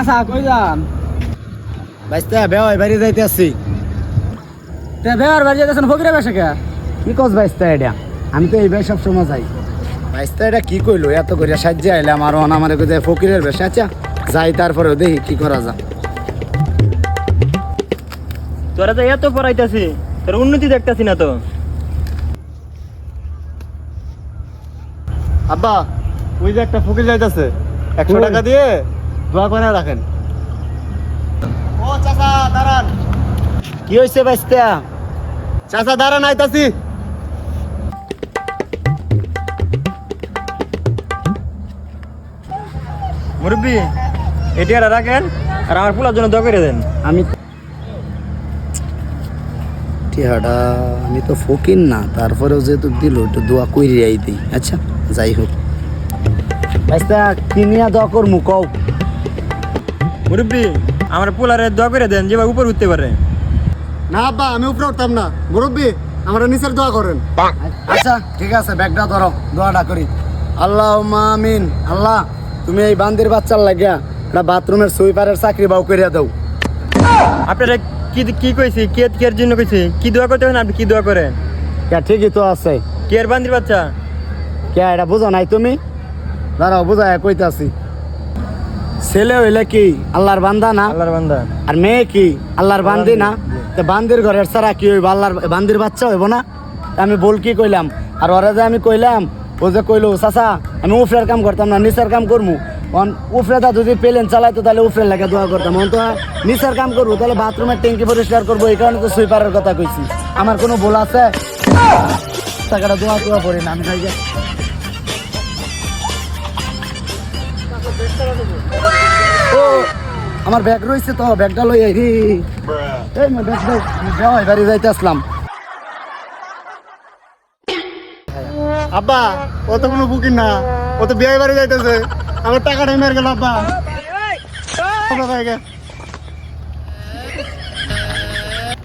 চাচা কই যান? বাইস্তা বেওয়াই বাড়ি যাইতে আসছি। তে বেয়ার বাড়ি যেতেছেন ফকিরে বেশে কে? কি কস বাইস্তা এটা? আমি তো এই ভাই সব সময় যাই বাইস্তা এটা কি কইলো? এত করে সাহায্য আইলাম আর অন আমার কোথায় ফকিরের বেশে আচ্ছা যাই তারপরে দেখি কি করা যা তোরা তো এত পড়াইতাছি তোর উন্নতি দেখতাছি না তো। আব্বা ওই যে একটা ফকির যাইতেছে একশো টাকা দিয়ে দোয়া করে রাখেন। ও চাচা দাঁড়ান। কি হয়েছে বাইস্তা চাচা দাঁড়ান আইতাছি। মুরব্বী এটি আর রাখেন আর আমার পোলার জন্য দোয়া করে দেন। আমি টিহাটা আমি তো ফকির না তারপরেও যেহেতু দিল একটু দোয়া কইরে আই দিই। আচ্ছা যাই হোক। বাইস্তা কিনিয়া দোয়া করমু কও? মুরব্বী আমার পোলারে দোয়া করে দেন যেভাবে উপর উঠতে পারে। না আব্বা আমি উপরে উঠতাম না। মুরব্বী আমার নিচের দোয়া করেন। আচ্ছা ঠিক আছে ব্যাগটা ধরো দোয়াটা করি। আল্লাহ মামিন আল্লাহ তুমি এই বান্দির বাচ্চার লাগিয়া একটা বাথরুমের সুইপারের চাকরি বাউ করিয়া দাও। আপনারা কি কি কইছি? কে কে এর জন্য কইছি? কি দোয়া করতে হবে আপনি কি দোয়া করেন? কে ঠিকই তো আছে। কে এর বান্দির বাচ্চা? কে এটা বুঝো নাই তুমি? দাঁড়াও বুঝায় কইতাছি। ছেলে হইলে কি আল্লাহর বান্দা না? আল্লাহর বান্দা। আর মেয়ে কি আল্লাহর বান্দি না? তো বান্দির ঘরের ছাড়া কি হইব? আল্লাহর বান্দির বাচ্চা হইব না? আমি বল কি কইলাম? আর ওরা যে আমি কইলাম ও যে কইলো চাচা আমি উফরের কাম করতাম না নিচের কাম করমু। অন উফরে দা যদি পেলেন চালাইতো তাহলে উফরের লাগে দোয়া করতাম। অন তো নিচের কাম করব তাহলে বাথরুমের ট্যাঙ্কি পরিষ্কার করব এই কারণে তো সুইপারের কথা কইছি। আমার কোনো ভুল আছে? টাকাটা দোয়া দোয়া করি না আমি ও আমার ব্যাগ রয়েছে তো ব্যাগটা লই আই রে এই মা ব্যাগ দাও আমি যাওয়াই বাড়ি যাইতে আসলাম। আব্বা ও তো কোনো বুকিং না। ও তো বিয়ে বাড়ি যাইতেছে। আমার টাকাটা মেরে গেল আব্বা।